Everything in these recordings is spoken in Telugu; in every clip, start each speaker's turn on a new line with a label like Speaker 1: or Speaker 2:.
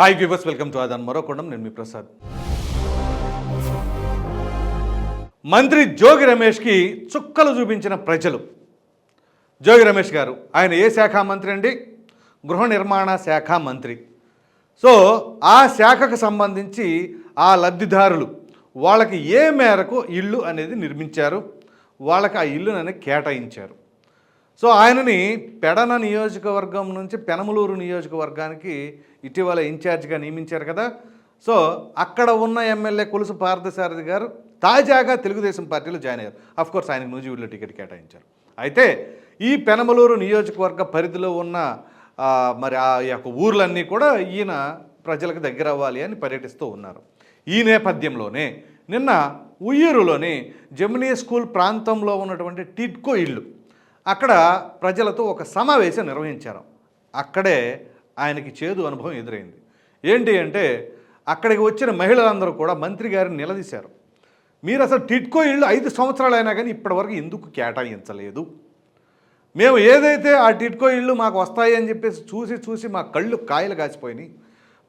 Speaker 1: Hi viewers welcome to Aadan. మరోకొండం నేను మీ ప్రసాద్. మంత్రి జోగి రమేష్కి చుక్కలు చూపించిన ప్రజలు. జోగి రమేష్ గారు ఆయన ఏ శాఖ మంత్రి అండి? గృహ నిర్మాణ శాఖ మంత్రి. సో ఆ శాఖకు సంబంధించి ఆ లబ్ధిదారులు వాళ్ళకి ఏ మేరకు ఇల్లు అనేది నిర్మించారు? వాళ్ళకి ఆ ఇల్లునని కేటాయించారు. సో ఆయనని పెడన నియోజకవర్గం నుంచి పెనమలూరు నియోజకవర్గానికి ఇటీవల ఇన్ఛార్జ్గా నియమించారు కదా. సో అక్కడ ఉన్న ఎమ్మెల్యే కొలుసు పార్థసారథి గారు తాజాగా తెలుగుదేశం పార్టీలో జాయిన్ అయ్యారు. అఫ్ కోర్స్ ఆయనకు నూజివీడులో టికెట్ కేటాయించారు. అయితే ఈ పెనమలూరు నియోజకవర్గ పరిధిలో ఉన్న మరి ఆ యొక్క ఊర్లన్నీ కూడా ఈయన ప్రజలకు దగ్గర అవ్వాలి అని పర్యటిస్తూ ఉన్నారు. ఈ నేపథ్యంలోనే నిన్న ఉయ్యూరులోని జమినీ స్కూల్ ప్రాంతంలో ఉన్నటువంటి టిట్కో ఇల్లు అక్కడ ప్రజలతో ఒక సమావేశం నిర్వహించారు. అక్కడే ఆయనకి చేదు అనుభవం ఎదురైంది. ఏంటి అంటే అక్కడికి వచ్చిన మహిళలందరూ కూడా మంత్రి గారిని నిలదీశారు. మీరు అసలు టిట్కో ఇళ్ళు ఐదు సంవత్సరాలు అయినా కానీ ఇప్పటివరకు ఎందుకు కేటాయించలేదు? మేము ఏదైతే ఆ టిట్కో ఇళ్ళు మాకు వస్తాయి అని చెప్పేసి చూసి చూసి మా కళ్ళు కాయలు కాసిపోయినాయి.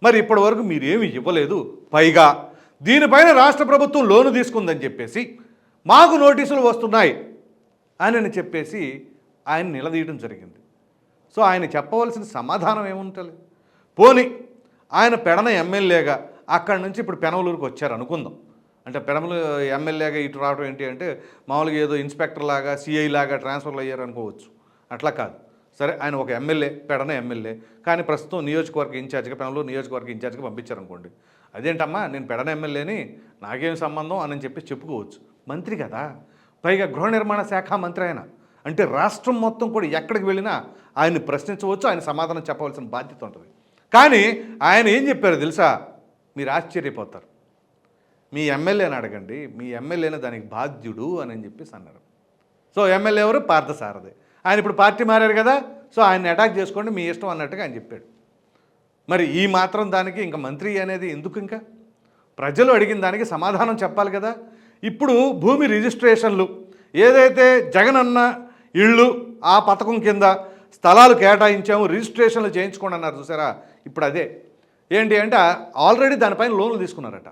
Speaker 1: మరి ఇప్పటివరకు మీరేమి ఇవ్వలేదు. పైగా దీనిపైన రాష్ట్ర ప్రభుత్వం లోను తీసుకుందని చెప్పేసి మాకు నోటీసులు వస్తున్నాయి. అని చెప్పేసి ఆయన నిలదీయడం జరిగింది. సో ఆయన చెప్పవలసిన సమాధానం ఏముంటుంది? పోని ఆయన పెడన ఎమ్మెల్యేగా అక్కడి నుంచి ఇప్పుడు పెనవలూరుకు వచ్చారు అనుకుందాం. అంటే పెడమలు ఎమ్మెల్యేగా ఇటు రావడం ఏంటి అంటే మామూలుగా ఏదో ఇన్స్పెక్టర్ లాగా సిఐ లాగా ట్రాన్స్ఫర్లు అయ్యారు అనుకోవచ్చు. అట్లా కాదు. సరే ఆయన ఒక ఎమ్మెల్యే పెడన ఎమ్మెల్యే. కానీ ప్రస్తుతం నియోజకవర్గ ఇన్ఛార్జ్గా పెనవలూరు నియోజకవర్గ ఇన్ఛార్జ్గా పంపించారనుకోండి. అదేంటమ్మా నేను పెడన ఎమ్మెల్యేని నాకేం సంబంధం అని చెప్పి చెప్పుకోవచ్చు. మంత్రి కదా? పైగా గృహ నిర్మాణ శాఖ మంత్రి ఆయన. అంటే రాష్ట్రం మొత్తం కూడా ఎక్కడికి వెళ్ళినా ఆయన్ని ప్రశ్నించవచ్చు ఆయన సమాధానం చెప్పవలసిన బాధ్యత ఉంటుంది. కానీ ఆయన ఏం చెప్పారు తెలుసా? మీరు ఆశ్చర్యపోతారు. మీ ఎమ్మెల్యేని అడగండి మీ ఎమ్మెల్యేని దానికి బాధ్యుడు అని చెప్పేసి అన్నారు. సో ఎమ్మెల్యే ఎవరు? పార్థసారథి. ఆయన ఇప్పుడు పార్టీ మారారు కదా సో ఆయన్ని అటాక్ చేసుకోండి మీ ఇష్టం అన్నట్టుగా ఆయన చెప్పాడు. మరి ఈ మాత్రం దానికి ఇంకా మంత్రి అనేది ఎందుకు ఇంకా? ప్రజలు అడిగిన దానికి సమాధానం చెప్పాలి కదా ఇప్పుడు భూమి రిజిస్ట్రేషన్లు ఏదైతే జగన్ అన్న ఇళ్ళు ఆ పథకం కింద స్థలాలు కేటాయించాము రిజిస్ట్రేషన్లు చేయించుకోండి అన్నారు చూసారా? ఇప్పుడు అదే. ఏంటి అంటే ఆల్రెడీ దానిపైన లోన్లు తీసుకున్నారట.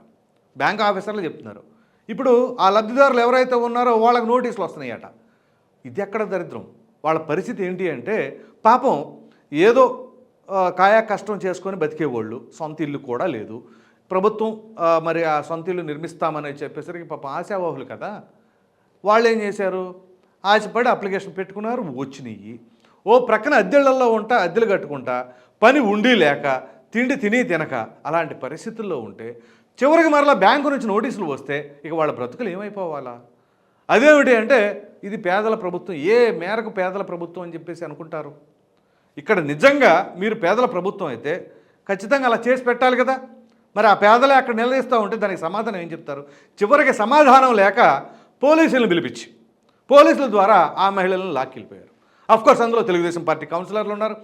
Speaker 1: బ్యాంక్ ఆఫీసర్లు చెప్తున్నారు. ఇప్పుడు ఆ లబ్ధిదారులు ఎవరైతే ఉన్నారో వాళ్ళకి నోటీసులు వస్తున్నాయట. ఇది ఎక్కడ దరిద్రం? వాళ్ళ పరిస్థితి ఏంటి అంటే పాపం ఏదో కాయా కష్టం చేసుకొని బతికేవాళ్ళు సొంత ఇల్లు కూడా లేదు. ప్రభుత్వం మరి ఆ సొంత ఇల్లు నిర్మిస్తామని చెప్పేసరికి పాప ఆశావాహులు కదా. వాళ్ళు ఏం చేశారు? ఆశపడి అప్లికేషన్ పెట్టుకున్నారు వచ్చినాయి ఓ ప్రక్కన అద్దెళ్ళలో ఉంటా అద్దెలు కట్టుకుంటా పని ఉండి లేక తిండి తిని తినక అలాంటి పరిస్థితుల్లో ఉంటే చివరికి మరలా బ్యాంకు నుంచి నోటీసులు వస్తే ఇక వాళ్ళ బ్రతుకులు ఏమైపోవాలా? అదేమిటి అంటే ఇది పేదల ప్రభుత్వం ఏ మేరకు పేదల ప్రభుత్వం అని చెప్పేసి అనుకుంటారు? ఇక్కడ నిజంగా మీరు పేదల ప్రభుత్వం అయితే ఖచ్చితంగా అలా చేసి పెట్టాలి కదా. మరి ఆ పేదలే అక్కడ నిలదీస్తూ ఉంటే దానికి సమాధానం ఏం చెప్తారు? చివరికి సమాధానం లేక పోలీసులను పిలిపించి పోలీసుల ద్వారా ఆ మహిళలను లాక్కెళ్ళిపోయారు. అఫ్కోర్స్ అందులో తెలుగుదేశం పార్టీ కౌన్సిలర్లు ఉన్నారు.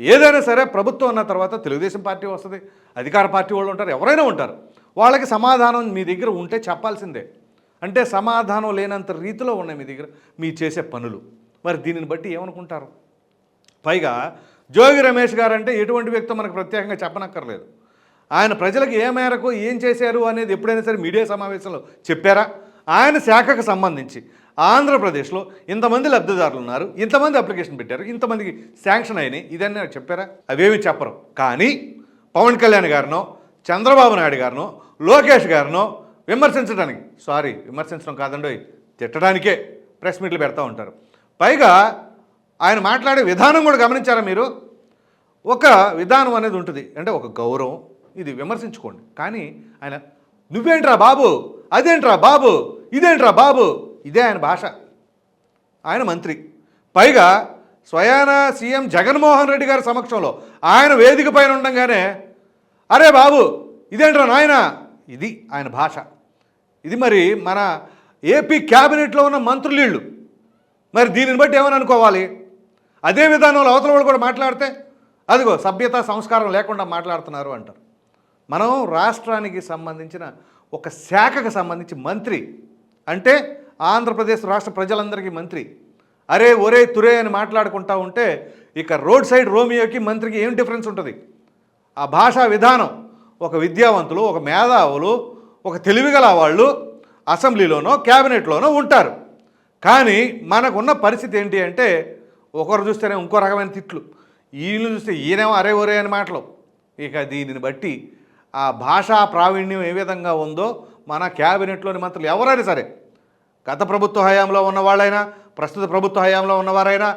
Speaker 1: ఏదైనా సరే ప్రభుత్వం ఉన్న తర్వాత తెలుగుదేశం పార్టీ వస్తుంది. అధికార పార్టీ వాళ్ళు ఉంటారు ఎవరైనా ఉంటారు. వాళ్ళకి సమాధానం మీ దగ్గర ఉంటే చెప్పాల్సిందే. అంటే సమాధానం లేనంత రీతిలో ఉన్నాయి మీ దగ్గర మీ చేసే పనులు. మరి దీనిని బట్టి ఏమనుకుంటారు? పైగా జోగి రమేష్ గారు అంటే ఎటువంటి వ్యక్తి మనకు ప్రత్యేకంగా చెప్పనక్కర్లేదు. ఆయన ప్రజలకు ఏ మేరకు ఏం చేశారు అనేది ఎప్పుడైనా సరే మీడియా సమావేశంలో చెప్పారా? ఆయన శాఖకు సంబంధించి ఆంధ్రప్రదేశ్లో ఇంతమంది లబ్ధిదారులు ఉన్నారు ఇంతమంది అప్లికేషన్ పెట్టారు ఇంతమందికి శాంక్షన్ అయినాయి. ఇదన్నీ చెప్పారా? అవేమి చెప్పరు. కానీ పవన్ కళ్యాణ్ గారినో చంద్రబాబు నాయుడు గారినో లోకేష్ గారినో విమర్శించడానికి సారీ విమర్శించడం కాదండి తిట్టడానికే ప్రెస్ మీట్లు పెడతా ఉంటారు. పైగా ఆయన మాట్లాడే విధానం కూడా గమనించారా మీరు? ఒక విధానం అనేది ఉంటుంది. అంటే ఒక గౌరవం ఇది విమర్శించుకోండి. కానీ ఆయన నువ్వేంట్రా బాబు? అదేంట్రా బాబు? ఇదేంట్రా బాబు? ఇదే ఆయన భాష. ఆయన మంత్రి. పైగా స్వయాన సీఎం జగన్మోహన్ రెడ్డి గారి సమక్షంలో ఆయన వేదిక పైన ఉండగానే అరే బాబు ఇదేంట్రా నాయన? ఇది ఆయన భాష. ఇది మరి మన ఏపీ క్యాబినెట్లో ఉన్న మంత్రులీళ్ళు. మరి దీనిని బట్టి ఏమని అనుకోవాలి? అదే విధానంలో అవతల వాళ్ళు కూడా మాట్లాడితే అదిగో సభ్యత సంస్కారం లేకుండా మాట్లాడుతున్నారు అంటారు. మనం రాష్ట్రానికి సంబంధించిన ఒక శాఖకు సంబంధించి మంత్రి అంటే ఆంధ్రప్రదేశ్ రాష్ట్ర ప్రజలందరికీ మంత్రి. అరే ఒరే తురే అని మాట్లాడుకుంటా ఉంటే ఇక రోడ్ సైడ్ రోమియోకి మంత్రికి ఏం డిఫరెన్స్ ఉంటుంది? ఆ భాషా విధానం ఒక విద్యావంతులు ఒక మేధావులు ఒక తెలివిగల వాళ్ళు అసెంబ్లీలోనో క్యాబినెట్లోనో ఉంటారు. కానీ మనకున్న పరిస్థితి ఏంటి అంటే ఒకరు చూస్తేనే ఇంకో రకమైన తిట్లు. ఈయన చూస్తే ఈయనేమో అరే ఒరే అని మాటలు. ఇక దీనిని బట్టి ఆ భాషా ప్రావీణ్యం ఏ విధంగా ఉందో మన క్యాబినెట్లోని మంత్రులు ఎవరైనా సరే గత ప్రభుత్వ హయాంలో ఉన్న వాళ్ళైనా ప్రస్తుత ప్రభుత్వ హయాంలో ఉన్నవారైనా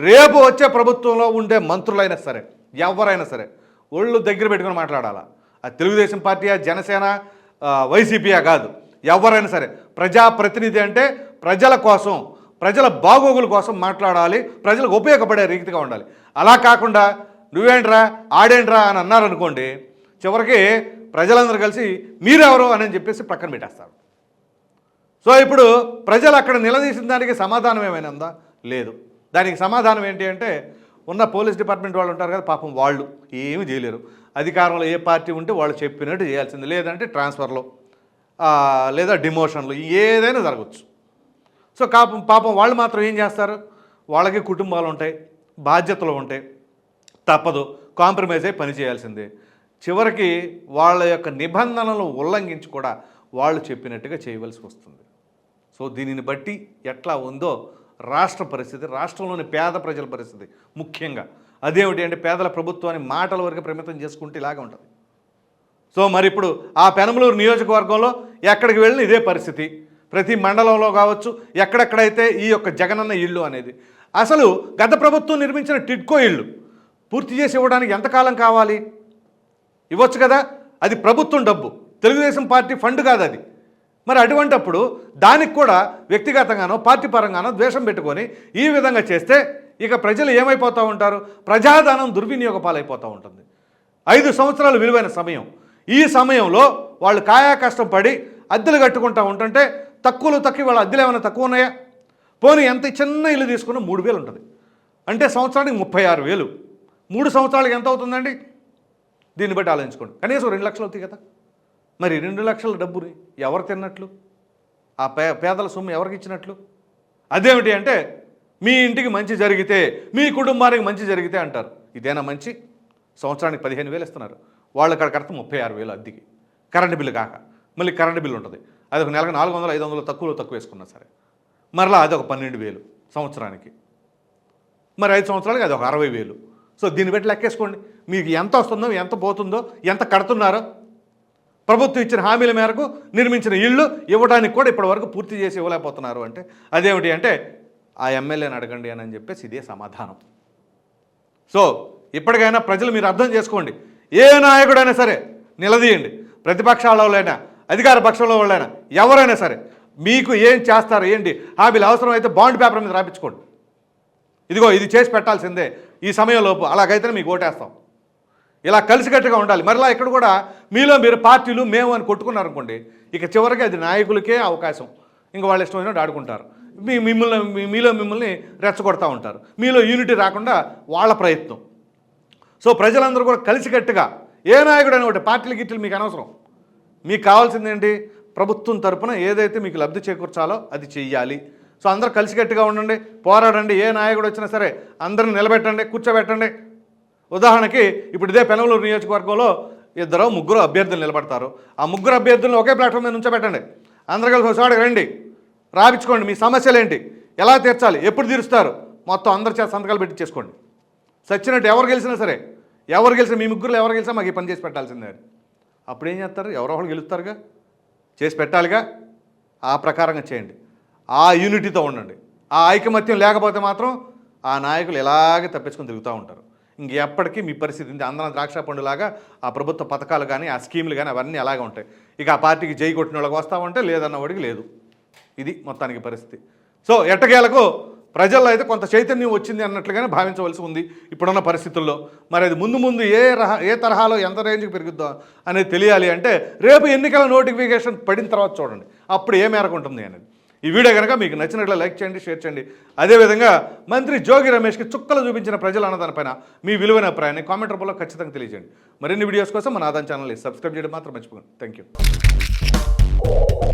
Speaker 1: రేపు వచ్చే ప్రభుత్వంలో ఉండే మంత్రులైనా సరే ఎవరైనా సరే ఒళ్ళు దగ్గర పెట్టుకొని మాట్లాడాలా? ఆ తెలుగుదేశం పార్టీయా జనసేన ఆ, వైసీపీయా కాదు. ఎవరైనా సరే ప్రజాప్రతినిధి అంటే ప్రజల కోసం ప్రజల బాగోగుల కోసం మాట్లాడాలి ప్రజలకు ఉపయోగపడే రీతిగా ఉండాలి. అలా కాకుండా నువ్వేంట్రా ఆడేంట్రా అని అన్నారనుకోండి చివరికి ప్రజలందరూ కలిసి మీరెవరు అని చెప్పేసి పక్కన పెట్టేస్తారు. సో ఇప్పుడు ప్రజలు అక్కడ నిలదీసిన దానికి సమాధానం ఏమైనా ఉందా? లేదు. దానికి సమాధానం ఏంటి అంటే ఉన్న పోలీస్ డిపార్ట్మెంట్ వాళ్ళు ఉంటారు కదా పాపం వాళ్ళు ఏమీ చేయలేరు. అధికారంలో ఏ పార్టీ ఉంటే వాళ్ళు చెప్పినట్టు చేయాల్సింది. లేదంటే ట్రాన్స్ఫర్లో లేదా డిమోషన్లు ఏదైనా జరగచ్చు. సో కాపం పాపం వాళ్ళు మాత్రం ఏం చేస్తారు? వాళ్ళకి కుటుంబాలు ఉంటాయి బాధ్యతలు ఉంటాయి. తప్పదు. కాంప్రమైజ్ అయి పని చేయాల్సిందే. చివరికి వాళ్ళ యొక్క నిబంధనలు ఉల్లంఘించి కూడా వాళ్ళు చెప్పినట్టుగా చేయవలసి వస్తుంది. సో దీనిని బట్టి ఎట్లా ఉందో రాష్ట్ర పరిస్థితి రాష్ట్రంలోని పేద ప్రజల పరిస్థితి ముఖ్యంగా. అదేమిటి అంటే పేదల ప్రభుత్వాన్ని మాటల వరకు పరిమితం చేసుకుంటే ఇలాగే ఉంటుంది. సో మరి ఇప్పుడు ఆ పెనమలూరు నియోజకవర్గంలో ఎక్కడికి వెళ్ళిన ఇదే పరిస్థితి. ప్రతి మండలంలో కావచ్చు ఎక్కడెక్కడైతే ఈ యొక్క జగనన్న ఇల్లు అనేది. అసలు గత ప్రభుత్వం నిర్మించిన టిడ్కో ఇల్లు పూర్తి చేసి ఇవ్వడానికి ఎంతకాలం కావాలి? ఇవ్వచ్చు కదా? అది ప్రభుత్వం డబ్బు. తెలుగుదేశం పార్టీ ఫండ్ కాదు అది. మరి అటువంటప్పుడు దానికి కూడా వ్యక్తిగతంగానో పార్టీ పరంగానో ద్వేషం పెట్టుకొని ఈ విధంగా చేస్తే ఇక ప్రజలు ఏమైపోతూ ఉంటారు? ప్రజాధనం దుర్వినియోగ పాలైపోతూ ఉంటుంది. ఐదు సంవత్సరాలు విలువైన సమయం. ఈ సమయంలో వాళ్ళు కాయా కష్టం పడి అద్దెలు కట్టుకుంటూ ఉంటుంటే తక్కువలో తక్కువ వాళ్ళ అద్దెలు ఏమైనా తక్కువ ఉన్నాయా? పోనీ ఎంత చిన్న ఇల్లు తీసుకున్న మూడు వేలు ఉంటుంది. అంటే సంవత్సరానికి ముప్పై ఆరు వేలు. మూడు సంవత్సరాలకి ఎంత అవుతుందండి? దీన్ని బట్టి ఆలోచించుకోండి. కనీసం రెండు లక్షలు అవుతాయి కదా. మరి రెండు లక్షల డబ్బుని ఎవరు తిన్నట్లు? ఆ పే పేదల సొమ్ము ఎవరికి ఇచ్చినట్లు? అదేమిటి అంటే మీ ఇంటికి మంచి జరిగితే మీ కుటుంబానికి మంచి జరిగితే అంటారు. ఇదేనా మంచి? సంవత్సరానికి పదిహేను వేలు ఇస్తున్నారు. వాళ్ళు అక్కడ కడితే ముప్పై ఆరు వేలు అద్దెకి. కరెంటు బిల్లు కాక. మళ్ళీ కరెంటు బిల్లు ఉంటుంది. అది ఒక నెలకు నాలుగు వందలు ఐదు వందలు తక్కువలో తక్కువ వేసుకున్నా సరే. మరలా అది ఒక పన్నెండు వేలు సంవత్సరానికి. మరి ఐదు సంవత్సరాలకి అది ఒక అరవై వేలు. సో దీన్ని బట్టి లెక్కేసుకోండి. మీకు ఎంత వస్తుందో ఎంత పోతుందో ఎంత కడుతున్నారో. ప్రభుత్వం ఇచ్చిన హామీల మేరకు నిర్మించిన ఇళ్ళు ఇవ్వడానికి కూడా ఇప్పటివరకు పూర్తి చేసి ఇవ్వలేకపోతున్నారు అంటే అదేమిటి అంటే ఆ ఎమ్మెల్యేని అడగండి అని చెప్పేసి ఇదే సమాధానం. సో ఇప్పటికైనా ప్రజలు మీరు అర్థం చేసుకోండి. ఏ నాయకుడైనా సరే నిలదీయండి. ప్రతిపక్షాల వాళ్ళైనా అధికార పక్షంలో వాళ్ళైనా ఎవరైనా సరే మీకు ఏం చేస్తారు ఏంటి హామీలు అవసరమైతే బాండ్ పేపర్ మీద రాపించుకోండి. ఇదిగో ఇది చేసి పెట్టాల్సిందే. ఈ సమయంలోపు అలాగైతేనే మీకు ఓటేస్తాం. ఇలా కలిసికట్టుగా ఉండాలి. మరలా ఇక్కడ కూడా మీలో మీరు పార్టీలు మేము అని కొట్టుకున్నారనుకోండి ఇక చివరికి అది నాయకులకే అవకాశం. ఇంకా వాళ్ళు ఇష్టమైనట్టు ఆడుకుంటారు. మీ మిమ్మల్ని మీ- మీలో మిమ్మల్ని రెచ్చగొడతా ఉంటారు. మీలో యూనిటీ రాకుండా వాళ్ళ ప్రయత్నం. సో ప్రజలందరూ కూడా కలిసికట్టుగా ఏ నాయకుడు అని ఒకటి పార్టీలు గిట్లు మీకు అనవసరం. మీకు కావాల్సింది ఏంటి? ప్రభుత్వం తరపున ఏదైతే మీకు లబ్ధి చేకూర్చాలో అది చెయ్యాలి. సో అందరూ కలిసికట్టుగా ఉండండి పోరాడండి ఏ నాయకుడు వచ్చినా సరే అందరిని నిలబెట్టండి కూర్చోబెట్టండి. ఉదాహరణకి ఇప్పుడు ఇదే పెనవలూరు నియోజకవర్గంలో ఇద్దరు ముగ్గురు అభ్యర్థులు నిలబడతారు. ఆ ముగ్గురు అభ్యర్థులను ఒకే ప్లాట్ఫామ్ మీద ఉంచబెట్టండి అందరు కలిసి ఒకసారి రండి. రాపించుకోండి మీ సమస్యలు ఏంటి? ఎలా తీర్చాలి? ఎప్పుడు తీరుస్తారు? మొత్తం అందరి చేత సంతకాలు పెట్టి చేసుకోండి సచ్చినట్టు ఎవరు గెలిచినా సరే ఎవరు గెలిచినా మీ ముగ్గురు ఎవరు గెలిచినా మాకు ఈ పని చేసి పెట్టాల్సిందే. అప్పుడు ఏం చేస్తారు? ఎవరో ఒకళ్ళు గెలుస్తారుగా? చేసి పెట్టాలిగా? ఆ ప్రకారంగా చేయండి. ఆ యూనిటీతో ఉండండి. ఆ ఐకమత్యం లేకపోతే మాత్రం ఆ నాయకులు ఎలాగే తప్పించుకొని తిరుగుతూ ఉంటారు. ఇంకెప్పటికీ మీ పరిస్థితి ఇంత అందరం ద్రాక్ష పండులాగా ఆ ప్రభుత్వ పథకాలు కానీ ఆ స్కీములు కానీ అవన్నీ అలాగే ఉంటాయి. ఇక ఆ పార్టీకి జై కొట్టిన వాళ్ళకి వస్తామంటే లేదన్న వాడికి లేదు. ఇది మొత్తానికి పరిస్థితి. సో ఎట్టకేలకు ప్రజల్లో అయితే కొంత చైతన్యం వచ్చింది అన్నట్లుగానే భావించవలసి ఉంది ఇప్పుడున్న పరిస్థితుల్లో. మరి అది ముందు ముందు ఏ రహ ఏ తరహాలో ఎంత రేంజ్కి పెరుగుద్దో అనేది తెలియాలి అంటే రేపు ఎన్నికల నోటిఫికేషన్ పడిన తర్వాత చూడండి. అప్పుడు ఏ మేరకు ఉంటుంది అనేది. ఈ వీడియో కనుక మీకు నచ్చినట్లు లైక్ చేయండి షేర్ చేయండి. అదేవిధంగా మంత్రి జోగి రమేష్కి చుక్కలు చూపించిన ప్రజలు అన్నదానిపైన మీ విలువైన అభిప్రాయాన్ని కామెంట్ రూపంలో ఖచ్చితంగా తెలియజేయండి. మరిన్ని వీడియోస్ కోసం మన ఆదాన్ ఛానల్ని సబ్స్క్రైబ్ చేయడం మాత్రం మర్చిపోకండి. Thank you